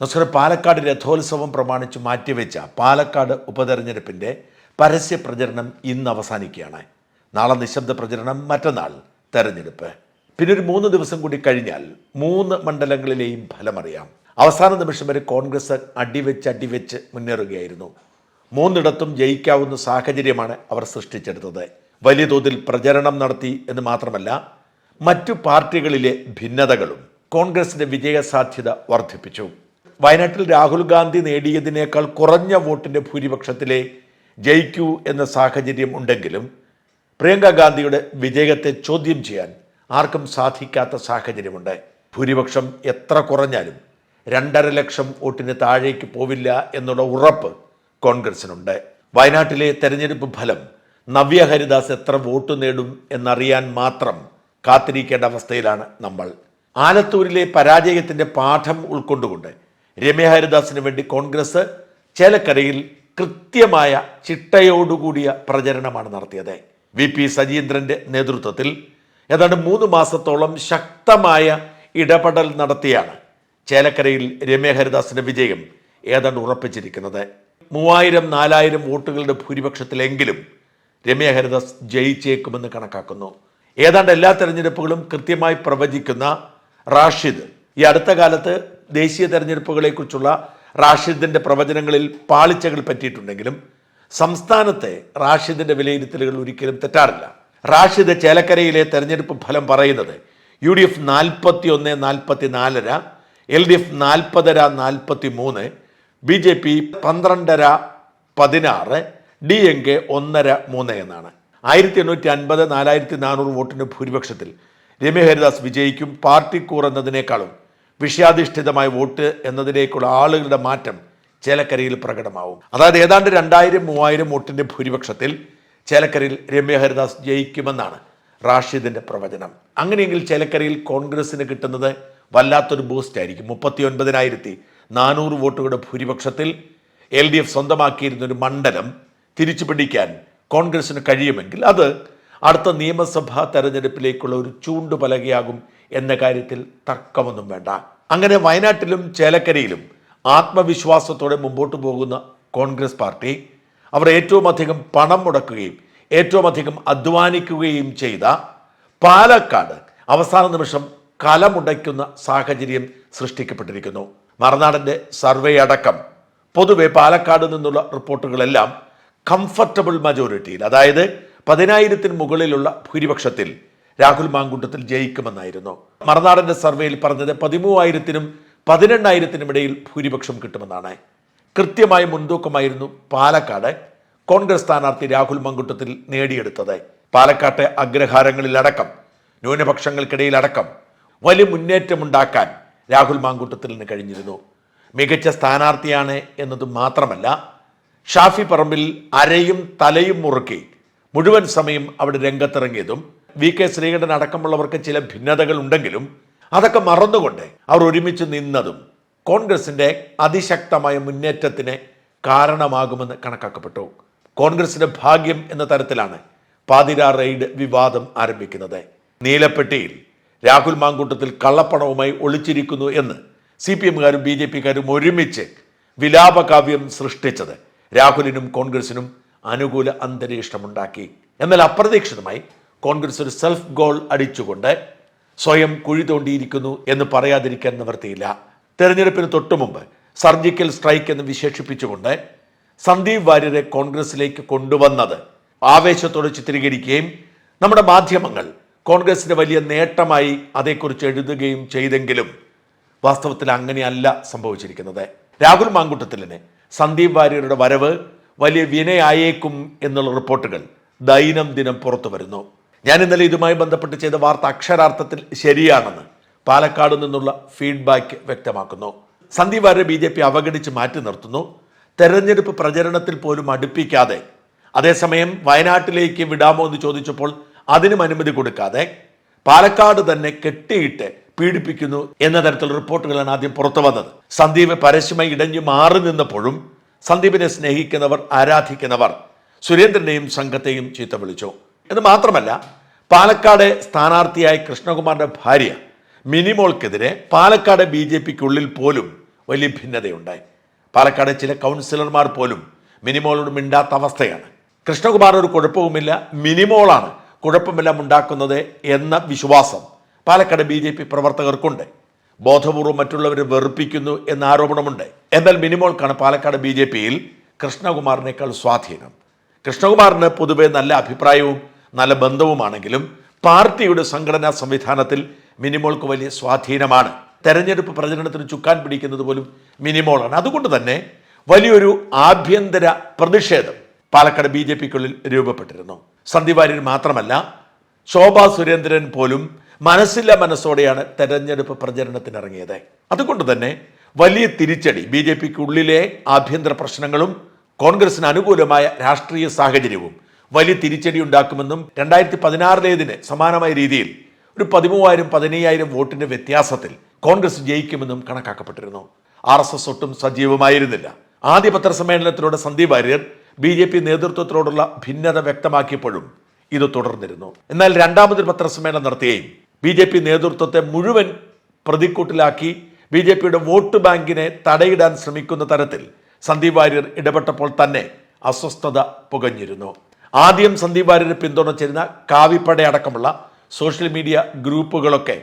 നമസ്കാരം പാലക്കാട് രഥോത്സവം പ്രമാണിച്ച് മാറ്റിവെച്ച പാലക്കാട് ഉപതെരഞ്ഞെടുപ്പിന്റെ പരസ്യ പ്രചരണം ഇന്ന് അവസാനിക്കുകയാണ്. നാളെ നിശബ്ദ പ്രചരണം മറ്റന്നാൾ തെരഞ്ഞെടുപ്പ്. പിന്നെ ഒരു മൂന്ന് ദിവസം കൂടി കഴിഞ്ഞാൽ മൂന്ന് മണ്ഡലങ്ങളിലെയും ഫലമറിയാം. അവസാന നിമിഷം വരെ കോൺഗ്രസ് അടിവെച്ച് അടിവെച്ച് മുന്നേറുകയായിരുന്നു. മൂന്നിടത്തും ജയിക്കാവുന്ന സാഹചര്യമാണ് അവർ സൃഷ്ടിച്ചെടുത്തത്. വലിയ തോതിൽ പ്രചരണം നടത്തി എന്ന് മാത്രമല്ല മറ്റു പാർട്ടികളിലെ ഭിന്നതകളും കോൺഗ്രസിന്റെ വിജയ സാധ്യത വർദ്ധിപ്പിച്ചു. വയനാട്ടിൽ രാഹുൽ ഗാന്ധി നേടിയതിനേക്കാൾ കുറഞ്ഞ വോട്ടിന്റെ ഭൂരിപക്ഷത്തിലെ ജയിക്കൂ എന്ന സാഹചര്യം ഉണ്ടെങ്കിലും പ്രിയങ്ക ഗാന്ധിയുടെ വിജയത്തെ ചോദ്യം ചെയ്യാൻ ആർക്കും സാധിക്കാത്ത സാഹചര്യമുണ്ട്. ഭൂരിപക്ഷം എത്ര കുറഞ്ഞാലും രണ്ടര ലക്ഷം വോട്ടിന് താഴേക്ക് പോവില്ല എന്നുള്ള ഉറപ്പ് കോൺഗ്രസിനുണ്ട്. വയനാട്ടിലെ തെരഞ്ഞെടുപ്പ് ഫലം നവ്യ ഹരിദാസ് എത്ര വോട്ട് നേടും എന്നറിയാൻ മാത്രം കാത്തിരിക്കേണ്ട അവസ്ഥയിലാണ് നമ്മൾ. ആലത്തൂരിലെ പരാജയത്തിന്റെ പാഠം ഉൾക്കൊണ്ടുകൊണ്ട് രമ്യ ഹരിദാസിന് വേണ്ടി കോൺഗ്രസ് ചേലക്കരയിൽ കൃത്യമായ ചിട്ടയോടുകൂടിയ പ്രചരണമാണ് നടത്തിയത്. വി പി സജീന്ദ്രന്റെ നേതൃത്വത്തിൽ ഏതാണ്ട് മൂന്ന് മാസത്തോളം ശക്തമായ ഇടപെടൽ നടത്തിയാണ് ചേലക്കരയിൽ രമ്യ ഹരിദാസിന്റെ വിജയം ഏതാണ്ട് ഉറപ്പിച്ചിരിക്കുന്നത്. മൂവായിരം നാലായിരം വോട്ടുകളുടെ ഭൂരിപക്ഷത്തിലെങ്കിലും രമ്യ ഹരിദാസ് ജയിച്ചേക്കുമെന്ന് കണക്കാക്കുന്നു. ഏതാണ്ട് എല്ലാ തെരഞ്ഞെടുപ്പുകളും കൃത്യമായി പ്രവചിക്കുന്ന റാഷിദ് ഈ അടുത്ത കാലത്ത് ദേശീയ തെരഞ്ഞെടുപ്പുകളെക്കുറിച്ചുള്ള റാഷിദിന്റെ പ്രവചനങ്ങളിൽ പാളിച്ചകൾ പറ്റിയിട്ടുണ്ടെങ്കിലും സംസ്ഥാനത്തെ റാഷിദിന്റെ വിലയിരുത്തലുകൾ ഒരിക്കലും തെറ്റാറില്ല. റാഷിദ് ചേലക്കരയിലെ തെരഞ്ഞെടുപ്പ് ഫലം പറയുന്നത് യു ഡി എഫ് നാൽപ്പത്തി ഒന്ന് നാൽപ്പത്തി നാലര എൽ ഡി എഫ് നാൽപ്പതര നാൽപ്പത്തി മൂന്ന് ബി ജെ പി പന്ത്രണ്ടര പതിനാറ് ഡി എൻ കെ ഒന്നര മൂന്ന് എന്നാണ്. ആയിരത്തി എണ്ണൂറ്റി അൻപത് നാലായിരത്തി നാനൂറ് വോട്ടിന് ഭൂരിപക്ഷത്തിൽ രമ്യ ഹരിദാസ് വിജയിക്കും പാർട്ടി കൂർ എന്നതിനേക്കാളും വിഷയാധിഷ്ഠിതമായ വോട്ട് എന്നതിലേക്കുള്ള ആളുകളുടെ മാറ്റം ചേലക്കരയിൽ പ്രകടമാവും. അതായത് ഏതാണ്ട് രണ്ടായിരം മൂവായിരം വോട്ടിന്റെ ഭൂരിപക്ഷത്തിൽ ചേലക്കരയിൽ രമ്യ ഹരിദാസ് ജയിക്കുമെന്നാണ് റാഷിദിന്റെ പ്രവചനം. അങ്ങനെയെങ്കിൽ ചേലക്കരയിൽ കോൺഗ്രസിന് കിട്ടുന്നത് വല്ലാത്തൊരു ബൂസ്റ്റ് ആയിരിക്കും. മുപ്പത്തി ഒൻപതിനായിരത്തി നാനൂറ് വോട്ടുകളുടെ ഭൂരിപക്ഷത്തിൽ എൽ ഡി എഫ് സ്വന്തമാക്കിയിരുന്ന ഒരു മണ്ഡലം തിരിച്ചു പിടിക്കാൻ കോൺഗ്രസിന് കഴിയുമെങ്കിൽ അത് അടുത്ത നിയമസഭാ തെരഞ്ഞെടുപ്പിലേക്കുള്ള ഒരു ചൂണ്ടുപലകയാകും എന്ന കാര്യത്തിൽ തർക്കമൊന്നും വേണ്ട. അങ്ങനെ വയനാട്ടിലും ചേലക്കരയിലും ആത്മവിശ്വാസത്തോടെ മുമ്പോട്ട് പോകുന്ന കോൺഗ്രസ് പാർട്ടി അവർ ഏറ്റവും അധികം പണം മുടക്കുകയും ഏറ്റവും അധികം അധ്വാനിക്കുകയും ചെയ്ത പാലക്കാട് അവസാന നിമിഷം കലമുടയ്ക്കുന്ന സാഹചര്യം സൃഷ്ടിക്കപ്പെട്ടിരിക്കുന്നു. മറുനാടന്റെ സർവേ അടക്കം പൊതുവെ പാലക്കാട് നിന്നുള്ള റിപ്പോർട്ടുകളെല്ലാം കംഫർട്ടബിൾ മജോറിറ്റിയിൽ അതായത് പതിനായിരത്തിന് മുകളിലുള്ള ഭൂരിപക്ഷത്തിൽ രാഹുൽ മാങ്കുണ്ടത്തിൽ ജയിക്കുമെന്നായിരുന്നു. മറുനാടന്റെ സർവേയിൽ പറഞ്ഞത് പതിമൂവായിരത്തിനും പതിനെണ്ണായിരത്തിനും ഇടയിൽ ഭൂരിപക്ഷം കിട്ടുമെന്നാണ്. കൃത്യമായ മുൻതൂക്കമായിരുന്നു പാലക്കാട് കോൺഗ്രസ് സ്ഥാനാർത്ഥി രാഹുൽ മങ്കുട്ടത്തിൽ നേടിയെടുത്തത്. പാലക്കാട്ടെ അഗ്രഹാരങ്ങളിലടക്കം ന്യൂനപക്ഷങ്ങൾക്കിടയിലടക്കം വലിയ മുന്നേറ്റമുണ്ടാക്കാൻ രാഹുൽ മാങ്കൂട്ടത്തിലിന് കഴിഞ്ഞിരുന്നു. മികച്ച സ്ഥാനാർത്ഥിയാണ് എന്നത് മാത്രമല്ല ഷാഫി പറമ്പിൽ അരയും തലയും മുറുക്കി മുഴുവൻ സമയം അവിടെ രംഗത്തിറങ്ങിയതും വി കെ ശ്രീകണ്ഠൻ അടക്കമുള്ളവർക്ക് ചില ഭിന്നതകൾ ഉണ്ടെങ്കിലും അതൊക്കെ മറന്നുകൊണ്ട് അവർ ഒരുമിച്ച് നിന്നതും കോൺഗ്രസിന്റെ അതിശക്തമായ മുന്നേറ്റത്തിന് കാരണമാകുമെന്ന് കണക്കാക്കപ്പെട്ടു. കോൺഗ്രസിന്റെ ഭാഗ്യം എന്ന തരത്തിലാണ് പാതിര റെയ്ഡ് വിവാദം ആരംഭിക്കുന്നത്. നീലപ്പെട്ടിയിൽ രാഹുൽ മാങ്കൂട്ടത്തിൽ കള്ളപ്പണവുമായി ഒളിച്ചിരിക്കുന്നു എന്ന് സി പി എമ്മുകാരും ബി ജെ പിക്കാരും ഒരുമിച്ച് വിലാപകാവ്യം സൃഷ്ടിച്ചത് രാഹുലിനും കോൺഗ്രസിനും അനുകൂല അന്തരീക്ഷമുണ്ടാക്കി. എന്നാൽ അപ്രതീക്ഷിതമായി കോൺഗ്രസ് ഒരു സെൽഫ് ഗോൾ അടിച്ചുകൊണ്ട് സ്വയം കുഴി തോണ്ടിയിരിക്കുന്നു എന്ന് പറയാതിരിക്കാൻ നിവർത്തിയില്ല. തെരഞ്ഞെടുപ്പിന് തൊട്ടുമുമ്പ് സർജിക്കൽ സ്ട്രൈക്ക് എന്ന് വിശേഷിപ്പിച്ചുകൊണ്ട് സന്ദീപ് വാര്യരെ കോൺഗ്രസിലേക്ക് കൊണ്ടുവന്നത് ആവേശത്തോടെ ചിത്രീകരിക്കുകയും നമ്മുടെ മാധ്യമങ്ങൾ കോൺഗ്രസിന്റെ വലിയ നേട്ടമായി അതേക്കുറിച്ച് എഴുതുകയും ചെയ്തെങ്കിലും വാസ്തവത്തിൽ അങ്ങനെയല്ല സംഭവിച്ചിരിക്കുന്നത്. രാഹുൽ മാങ്കുട്ടത്തിലിന് സന്ദീപ് വാര്യരുടെ വരവ് വലിയ വിനയായേക്കും എന്നുള്ള റിപ്പോർട്ടുകൾ ദൈനംദിനം പുറത്തു വരുന്നു. ഞാൻ ഇന്നലെ ഇതുമായി ബന്ധപ്പെട്ട് ചെയ്ത വാർത്ത അക്ഷരാർത്ഥത്തിൽ ശരിയാണെന്ന് പാലക്കാട് നിന്നുള്ള ഫീഡ്ബാക്ക് വ്യക്തമാക്കുന്നു. Sandeep Warrier B J P അവഗണിച്ച് മാറ്റി നിർത്തുന്നു. തെരഞ്ഞെടുപ്പ് പ്രചരണത്തിൽ പോലും അടുപ്പിക്കാതെ. അതേസമയം വയനാട്ടിലേക്ക് വിടാമോ എന്ന് ചോദിച്ചപ്പോൾ അതിനും അനുമതി കൊടുക്കാതെ പാലക്കാട് തന്നെ കെട്ടിയിട്ട് പീഡിപ്പിക്കുന്നു എന്ന തരത്തിൽ റിപ്പോർട്ടുകളാണ് ആദ്യം പുറത്തു വന്നത്. സന്ദീപ് പരസ്യമായി ഇടഞ്ഞു മാറി നിന്നപ്പോഴും സന്ദീപിനെ സ്നേഹിക്കുന്നവർ ആരാധിക്കുന്നവർ സുരേന്ദ്രനെയും സംഘത്തെയും ചീത്ത വിളിച്ചു. എന്ന് മാത്രമല്ല പാലക്കാട് സ്ഥാനാർത്ഥിയായ കൃഷ്ണകുമാറിന്റെ ഭാര്യ മിനിമോൾക്കെതിരെ പാലക്കാട് ബി ജെ പിക്കുള്ളിൽ പോലും വലിയ ഭിന്നതയുണ്ടായി. പാലക്കാട് ചില കൗൺസിലർമാർ പോലും മിനിമോളോട് മിണ്ടാത്ത അവസ്ഥയാണ്. കൃഷ്ണകുമാർ ഒരു കുഴപ്പവുമില്ല മിനിമോളാണ് കുഴപ്പമെല്ലാം ഉണ്ടാക്കുന്നത് എന്ന വിശ്വാസം പാലക്കാട് ബി ജെ പി പ്രവർത്തകർക്കുണ്ട്. ബോധപൂർവം മറ്റുള്ളവരെ വെറുപ്പിക്കുന്നു എന്ന ആരോപണമുണ്ട്. എന്നാൽ മിനിമോൾക്കാണ് പാലക്കാട് ബി ജെ പിയിൽ കൃഷ്ണകുമാറിനേക്കാൾ സ്വാധീനം. കൃഷ്ണകുമാറിന് പൊതുവെ നല്ല അഭിപ്രായവും നല്ല ബന്ധവുമാണെങ്കിലും പാർട്ടിയുടെ സംഘടനാ സംവിധാനത്തിൽ മിനിമോൾക്ക് വലിയ സ്വാധീനമാണ്. തെരഞ്ഞെടുപ്പ് പ്രചരണത്തിന് ചുക്കാൻ പിടിക്കുന്നത് പോലും മിനിമോളാണ്. അതുകൊണ്ട് തന്നെ വലിയൊരു ആഭ്യന്തര പ്രതിഷേധം പാലക്കാട് ബി ജെ പിക്കുള്ളിൽ രൂപപ്പെട്ടിരുന്നു. സന്ധിവാര്യൻ മാത്രമല്ല ശോഭാ സുരേന്ദ്രൻ പോലും മനസ്സില്ല മനസ്സോടെയാണ് തെരഞ്ഞെടുപ്പ് പ്രചരണത്തിന് ഇറങ്ങിയത് അതുകൊണ്ട് തന്നെ വലിയ തിരിച്ചടി ബി ജെ പിക്കുള്ളിലെ ആഭ്യന്തര പ്രശ്നങ്ങളും കോൺഗ്രസിന് അനുകൂലമായ രാഷ്ട്രീയ സാഹചര്യവും വലിയ തിരിച്ചടി ഉണ്ടാക്കുമെന്നും രണ്ടായിരത്തി പതിനാറിലേതിന് സമാനമായ രീതിയിൽ ഒരു പതിമൂവായിരം പതിനയ്യായിരം വോട്ടിന്റെ വ്യത്യാസത്തിൽ കോൺഗ്രസ് ജയിക്കുമെന്നും കണക്കാക്കപ്പെട്ടിരുന്നു. ആർ എസ് എസ് ഒട്ടും സജീവമായിരുന്നില്ല. ആദ്യ പത്രസമ്മേളനത്തിലൂടെ Sandeep Varier B J P നേതൃത്വത്തിനോടുള്ള ഭിന്നത വ്യക്തമാക്കിയപ്പോഴും ഇത് തുടർന്നിരുന്നു. എന്നാൽ രണ്ടാമതൊരു പത്രസമ്മേളനം നടത്തുകയും ബി ജെ പി നേതൃത്വത്തെ മുഴുവൻ പ്രതിക്കൂട്ടിലാക്കി ബി ജെ പിയുടെ വോട്ട് ബാങ്കിനെ തടയിടാൻ ശ്രമിക്കുന്ന തരത്തിൽ സന്ദീപ് വാര്യർ ഇടപെട്ടപ്പോൾ തന്നെ അസ്വസ്ഥത പുകഞ്ഞിരുന്നു. ആദ്യം സന്ദീപ് വാര്യരെ പിന്തുണച്ചിരുന്ന കാവിപ്പട അടക്കമുള്ള സോഷ്യൽ മീഡിയ ഗ്രൂപ്പുകളൊക്കെ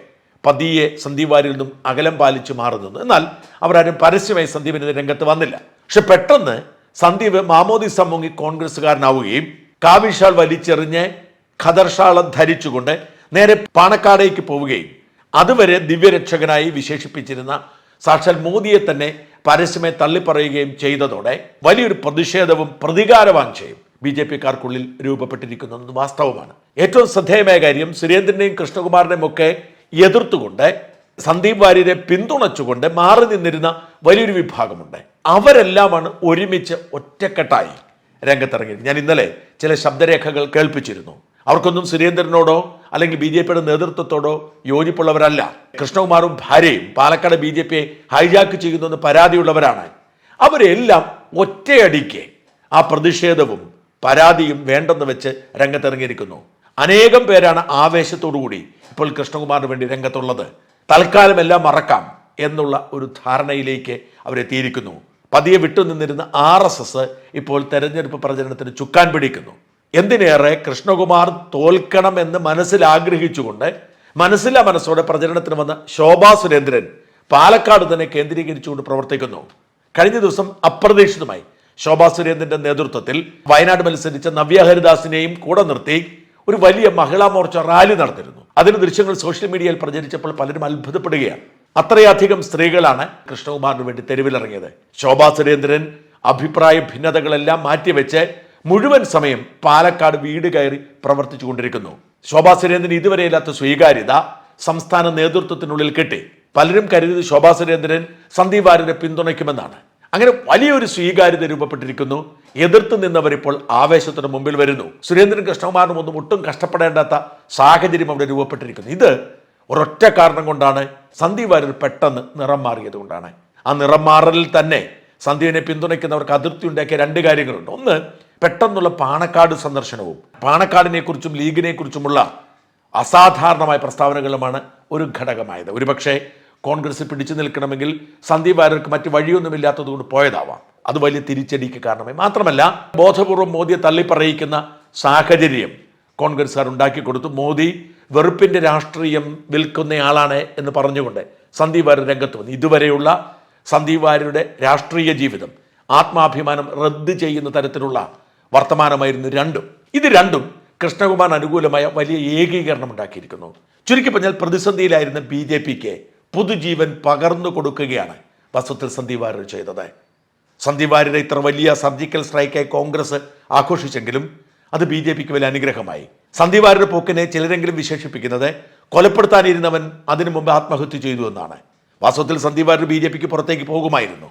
പതിയെ സന്ദീപ് വാര്യരിൽ നിന്നും അകലം പാലിച്ചു മാറുന്നു എന്നാൽ അവരാരും പരസ്യമായി സന്ദീപിന് രംഗത്ത് വന്നില്ല. പക്ഷെ പെട്ടെന്ന് സന്ദീപ് മാമോദിസ മുങ്ങി കോൺഗ്രസ്സുകാരനാവുകയും കാവിഷാൾ വലിച്ചെറിഞ്ഞ് ഖദർഷാളം ധരിച്ചുകൊണ്ട് നേരെ പാണക്കാടേക്ക് പോവുകയും അതുവരെ ദിവ്യരക്ഷകനായി വിശേഷിപ്പിച്ചിരുന്ന സാക്ഷാൽ മോദിയെ തന്നെ പരസ്യമായി തള്ളിപ്പറയുകയും ചെയ്തതോടെ വലിയൊരു പ്രതിഷേധവും പ്രതികാരവാഞ്ചയും ബി ജെ പിക്കാർക്കുള്ളിൽ രൂപപ്പെട്ടിരിക്കുന്നതെന്ന് വാസ്തവമാണ്. ഏറ്റവും ശ്രദ്ധേയമായ കാര്യം സുരേന്ദ്രനെയും കൃഷ്ണകുമാറിനെയും ഒക്കെ എതിർത്തുകൊണ്ട് സന്ദീപ് വാര്യരെ പിന്തുണച്ചുകൊണ്ട് മാറി നിന്നിരുന്ന വലിയൊരു വിഭാഗമുണ്ട്. അവരെല്ലാമാണ് ഒരുമിച്ച് ഒറ്റക്കെട്ടായി രംഗത്തിറങ്ങിയത്. ഞാൻ ഇന്നലെ ചില ശബ്ദരേഖകൾ കേൾപ്പിച്ചിരുന്നു. അവർക്കൊന്നും സുരേന്ദ്രനോടോ അല്ലെങ്കിൽ ബി ജെ പിയുടെ നേതൃത്വത്തോടോ യോജിപ്പുള്ളവരല്ല. കൃഷ്ണകുമാറും ഭാര്യയും പാലക്കാട് ബി ജെ പിയെ ഹൈജാക്ക് ചെയ്യുന്നുവെന്ന് പരാതിയുള്ളവരാണ്. അവരെല്ലാം ഒറ്റയടിക്ക് ആ പ്രതിഷേധവും പരാതിയും വേണ്ടെന്ന് വെച്ച് രംഗത്തിറങ്ങിയിരിക്കുന്നു. അനേകം പേരാണ് ആവേശത്തോടുകൂടി ഇപ്പോൾ കൃഷ്ണകുമാറിന് വേണ്ടി രംഗത്തുള്ളത്. തൽക്കാലം എല്ലാം മറക്കാം എന്നുള്ള ഒരു ധാരണയിലേക്ക് അവരെത്തിയിരിക്കുന്നു. പതിയെ വിട്ടുനിന്നിരുന്ന ആർ എസ് എസ് ഇപ്പോൾ തെരഞ്ഞെടുപ്പ് പ്രചരണത്തിന് ചുക്കാൻ പിടിക്കുന്നു. എന്തിനേറെ കൃഷ്ണകുമാർ തോൽക്കണമെന്ന് മനസ്സിൽ ആഗ്രഹിച്ചുകൊണ്ട് മനസ്സിലാ മനസ്സോടെ പ്രചരണത്തിന് വന്ന ശോഭാ സുരേന്ദ്രൻ പാലക്കാട് തന്നെ കേന്ദ്രീകരിച്ചുകൊണ്ട് പ്രവർത്തിക്കുന്നു. കഴിഞ്ഞ ദിവസം അപ്രതീക്ഷിതമായി ശോഭാ സുരേന്ദ്രന്റെ നേതൃത്വത്തിൽ വയനാട് മത്സരിച്ച നവ്യ ഹരിദാസിനെയും കൂടെ നിർത്തി ഒരു വലിയ മഹിളാ മോർച്ച റാലി നടത്തിയിരുന്നു. അതിന് ദൃശ്യങ്ങൾ സോഷ്യൽ മീഡിയയിൽ പ്രചരിച്ചപ്പോൾ പലരും അത്ഭുതപ്പെടുകയാണ്. അത്രയധികം സ്ത്രീകളാണ് കൃഷ്ണകുമാറിന് വേണ്ടി തെരുവിലിറങ്ങിയത്. ശോഭാ സുരേന്ദ്രൻ അഭിപ്രായ ഭിന്നതകളെല്ലാം മാറ്റിവെച്ച് മുഴുവൻ സമയം പാലക്കാട് വീട് കയറി പ്രവർത്തിച്ചു കൊണ്ടിരിക്കുന്നു ശോഭാ സുരേന്ദ്രൻ ഇതുവരെ ഇല്ലാത്ത സ്വീകാര്യത സംസ്ഥാന നേതൃത്വത്തിനുള്ളിൽ കിട്ടി. പലരും കരുതി ശോഭാ സുരേന്ദ്രൻ സന്ദീപ് വാര്യരെ പിന്തുണയ്ക്കുമെന്നാണ്. അങ്ങനെ വലിയൊരു സ്വീകാര്യത രൂപപ്പെട്ടിരിക്കുന്നു. എതിർത്ത് നിന്നവരിപ്പോൾ ആവേശത്തിന് മുമ്പിൽ വരുന്നു. സുരേന്ദ്രൻ കൃഷ്ണകുമാറിനും ഒന്നും ഒട്ടും കഷ്ടപ്പെടേണ്ടാത്ത സാഹചര്യം അവിടെ രൂപപ്പെട്ടിരിക്കുന്നു. ഇത് ഒരൊറ്റ കാരണം കൊണ്ടാണ് സന്ദീപ് വാര്യർ പെട്ടെന്ന് നിറം മാറിയത് കൊണ്ടാണ്. ആ നിറം മാറലിൽ തന്നെ സന്ദീപിനെ പിന്തുണയ്ക്കുന്നവർക്ക് അതിർത്തി ഉണ്ടാക്കിയ രണ്ട് കാര്യങ്ങളുണ്ട്. ഒന്ന് പെട്ടെന്നുള്ള പാണക്കാട് സന്ദർശനവും. പാണക്കാടിനെ കുറിച്ചും ലീഗിനെ കുറിച്ചുമുള്ള അസാധാരണമായ പ്രസ്താവനകളുമാണ് ഒരു ഘടകമായത്. ഒരുപക്ഷെ കോൺഗ്രസ് പിടിച്ചു നിൽക്കണമെങ്കിൽ സന്ദീപ് വാര്യർക്ക് മറ്റു വഴിയൊന്നുമില്ലാത്തതുകൊണ്ട് പോയതാവാം. അത് വലിയ തിരിച്ചടിക്ക് കാരണമായി. മാത്രമല്ല ബോധപൂർവം മോദിയെ തള്ളിപ്പറയിക്കുന്ന സാഹചര്യം കോൺഗ്രസ്സുകാർ ഉണ്ടാക്കി കൊടുത്തു. മോദി വെറുപ്പിന്റെ രാഷ്ട്രീയം വിൽക്കുന്നയാളാണ് എന്ന് പറഞ്ഞുകൊണ്ട് സന്ദീപ് വാര്യർ രംഗത്ത് വന്നു. ഇതുവരെയുള്ള സന്ദീപ് വാര്യരുടെ രാഷ്ട്രീയ ജീവിതം ആത്മാഭിമാനം റദ്ദ് ചെയ്യുന്ന തരത്തിലുള്ള വർത്തമാനമായിരുന്നു രണ്ടും. ഇത് രണ്ടും കൃഷ്ണകുമാർ അനുകൂലമായ വലിയ ഏകീകരണം ഉണ്ടാക്കിയിരിക്കുന്നു. ചുരുക്കി പറഞ്ഞാൽ പ്രതിസന്ധിയിലായിരുന്ന ബി ജെ പിക്ക് പുതുജീവൻ പകർന്നു കൊടുക്കുകയാണ് വസ്തുത്തിൽ സന്ദീപ് വാര്യർ ചെയ്തത്. സന്ദീപ് വാര്യരെ ഇത്ര വലിയ സർജിക്കൽ സ്ട്രൈക്കായി കോൺഗ്രസ് ആഘോഷിച്ചെങ്കിലും അത് ബി ജെ പിക്ക് വലിയ അനുഗ്രഹമായി. സന്ദീപ് വാര്യരുടെ പോക്കിനെ ചിലരെങ്കിലും വിശേഷിപ്പിക്കുന്നത് കൊലപ്പെടുത്താനിരുന്നവൻ അതിനു മുമ്പ് ആത്മഹത്യ ചെയ്തു എന്നാണ്. വാസ്തവത്തിൽ സന്ദീപ് വാര്യർ ബി ജെ പിക്ക് പുറത്തേക്ക് പോകുമായിരുന്നു.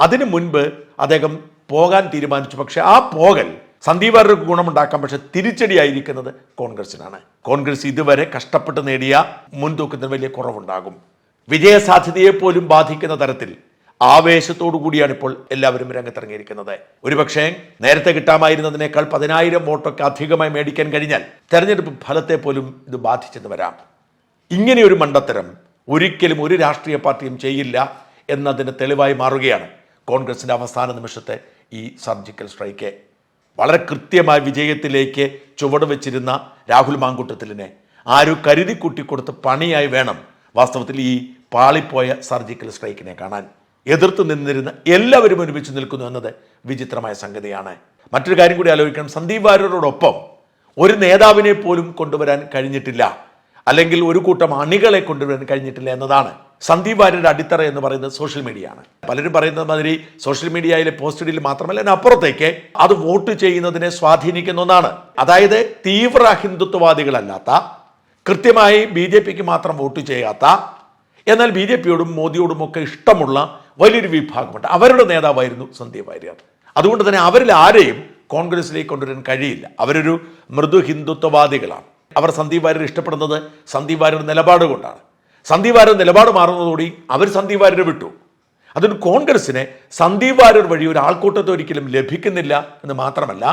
അതിനു മുൻപ് അദ്ദേഹം പോകാൻ തീരുമാനിച്ചു. പക്ഷെ ആ പോകൽ സന്ദീപ് വാര്യർക്ക് ഗുണമുണ്ടാക്കാം. പക്ഷെ തിരിച്ചടിയായിരിക്കുന്നത് കോൺഗ്രസിനാണ് കോൺഗ്രസ് ഇതുവരെ കഷ്ടപ്പെട്ട് നേടിയ മുൻതൂക്കത്തിന് വലിയ കുറവുണ്ടാകും. വിജയസാധ്യതയെ പോലും ബാധിക്കുന്ന തരത്തിൽ ആവേശത്തോടു കൂടിയാണ് ഇപ്പോൾ എല്ലാവരും രംഗത്തിറങ്ങിയിരിക്കുന്നത്. ഒരുപക്ഷേ നേരത്തെ കിട്ടാമായിരുന്നതിനേക്കാൾ പതിനായിരം വോട്ടൊക്കെ അധികമായി മേടിക്കാൻ കഴിഞ്ഞാൽ തെരഞ്ഞെടുപ്പ് ഫലത്തെ പോലും ഇത് ബാധിച്ചെന്ന് വരാം. ഇങ്ങനെയൊരു മണ്ടത്തരം ഒരിക്കലും ഒരു രാഷ്ട്രീയ പാർട്ടിയും ചെയ്യില്ല എന്നതിന് തെളിവായി മാറുകയാണ് കോൺഗ്രസിന്റെ അവസാന നിമിഷത്തെ ഈ സർജിക്കൽ സ്ട്രൈക്ക്. വളരെ കൃത്യമായ വിജയത്തിലേക്ക് ചുവട് വെച്ചിരുന്ന രാഹുൽ മാങ്കുട്ടത്തിലിനെ ആരും കരുതി കൂട്ടിക്കൊടുത്ത് പണിയായി വേണം വാസ്തവത്തിൽ ഈ പാളിപ്പോയ സർജിക്കൽ സ്ട്രൈക്കിനെ കാണാൻ എതിർത്ത് നിന്നിരുന്ന എല്ലാവരും ഒരുമിച്ച് നിൽക്കുന്നു എന്നത് വിചിത്രമായ സംഗതിയാണ്. മറ്റൊരു കാര്യം കൂടി ആലോചിക്കണം. സന്ദീപ് വാര്യരോടൊപ്പം ഒരു നേതാവിനെ പോലും കൊണ്ടുവരാൻ കഴിഞ്ഞിട്ടില്ല. അല്ലെങ്കിൽ ഒരു കൂട്ടം അണികളെ കൊണ്ടുവരാൻ കഴിഞ്ഞിട്ടില്ല എന്നതാണ് സന്ദീപ് വാര്യരുടെ അടിത്തറ എന്ന് പറയുന്നത് സോഷ്യൽ മീഡിയ ആണ് പലരും പറയുന്നത് മാതിരി സോഷ്യൽ മീഡിയയിലെ പോസ്റ്റിഡിൽ മാത്രമല്ല അതിനപ്പുറത്തേക്ക് അത് വോട്ട് ചെയ്യുന്നതിനെ സ്വാധീനിക്കുന്ന ഒന്നാണ്. അതായത് തീവ്ര ഹിന്ദുത്വവാദികളല്ലാത്ത കൃത്യമായി ബി ജെ പിക്ക് മാത്രം വോട്ട് ചെയ്യാത്ത എന്നാൽ ബി ജെ പിയോടും മോദിയോടും ഒക്കെ ഇഷ്ടമുള്ള വലിയൊരു വിഭാഗമുണ്ട്. അവരുടെ നേതാവായിരുന്നു സന്ദീപ് വാര്യർ. അതുകൊണ്ട് തന്നെ അവരിൽ ആരെയും കോൺഗ്രസിലേക്ക് കൊണ്ടുവരാൻ കഴിയില്ല. അവരൊരു മൃദു ഹിന്ദുത്വവാദികളാണ്. അവർ സന്ദീപ് വാര്യർ ഇഷ്ടപ്പെടുന്നത് സന്ദീപ് വാര്യരുടെ നിലപാട് കൊണ്ടാണ്. സന്ദീപ് വാര്യർ നിലപാട് മാറുന്നതോടെ അവർ സന്ദീപ് വാര്യരെ വിട്ടു. അതിന് കോൺഗ്രസിന് സന്ദീപ് വാര്യർ വഴി ഒരു ആൾക്കൂട്ടത്തെ ഒരിക്കലും ലഭിക്കുന്നില്ല എന്ന് മാത്രമല്ല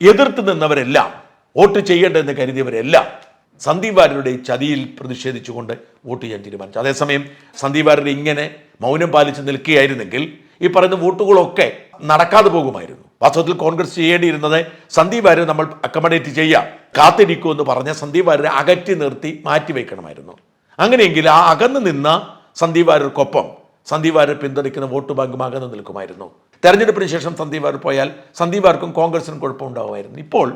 എതിർത്ത് നിന്നവരെല്ലാം വോട്ട് ചെയ്യേണ്ടതെന്ന് കരുതിയവരെല്ലാം സന്ദീപ് വാര്യരുടെ ചതിയിൽ പ്രതിഷേധിച്ചുകൊണ്ട് വോട്ട് ചെയ്യാൻ തീരുമാനിച്ചു. അതേസമയം സന്ദീപ് വാര്യർ ഇങ്ങനെ മൗനം പാലിച്ച് നിൽക്കുകയായിരുന്നെങ്കിൽ ഈ പറയുന്ന വോട്ടുകളൊക്കെ നടക്കാതെ പോകുമായിരുന്നു. വാസ്തവത്തിൽ കോൺഗ്രസ് ചെയ്യേണ്ടിയിരുന്നത് സന്ദീപ് വാര്യർ നമ്മൾ അക്കമഡേറ്റ് ചെയ്യാം കാത്തിരിക്കൂ എന്ന് പറഞ്ഞ സന്ദീപ് വാര്യരെ അകറ്റി നിർത്തി മാറ്റിവെക്കണമായിരുന്നു അങ്ങനെയെങ്കിൽ ആ അകന്ന് നിന്ന സന്ദീപ് വാര്യർക്കൊപ്പം സന്ദീപ് വാര്യർ പിന്തുണയ്ക്കുന്ന വോട്ട് ബാങ്കും അകന്ന് നിൽക്കുമായിരുന്നു. തെരഞ്ഞെടുപ്പിന് ശേഷം സന്ദീപ് വാര്യർ പോയാൽ സന്ദീപ് വാര്യർക്കും കോൺഗ്രസിനും കുഴപ്പമുണ്ടാകുമായിരുന്നു ഇപ്പോൾ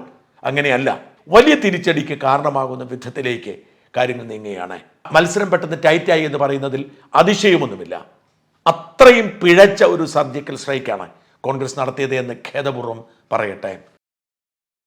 അങ്ങനെയല്ല. വലിയ തിരിച്ചടിക്ക് കാരണമാകുന്ന വിധത്തിലേക്ക് കാര്യങ്ങൾ നീങ്ങുകയാണ്. മത്സരം പെട്ടെന്ന് ടൈറ്റായി എന്ന് പറയുന്നതിൽ അതിശയമൊന്നുമില്ല. അത്രയും പിഴച്ച ഒരു സർജിക്കൽ സ്ട്രൈക്കാണ് കോൺഗ്രസ് നടത്തിയത് എന്ന് ഖേദപൂർവം പറയട്ടെ.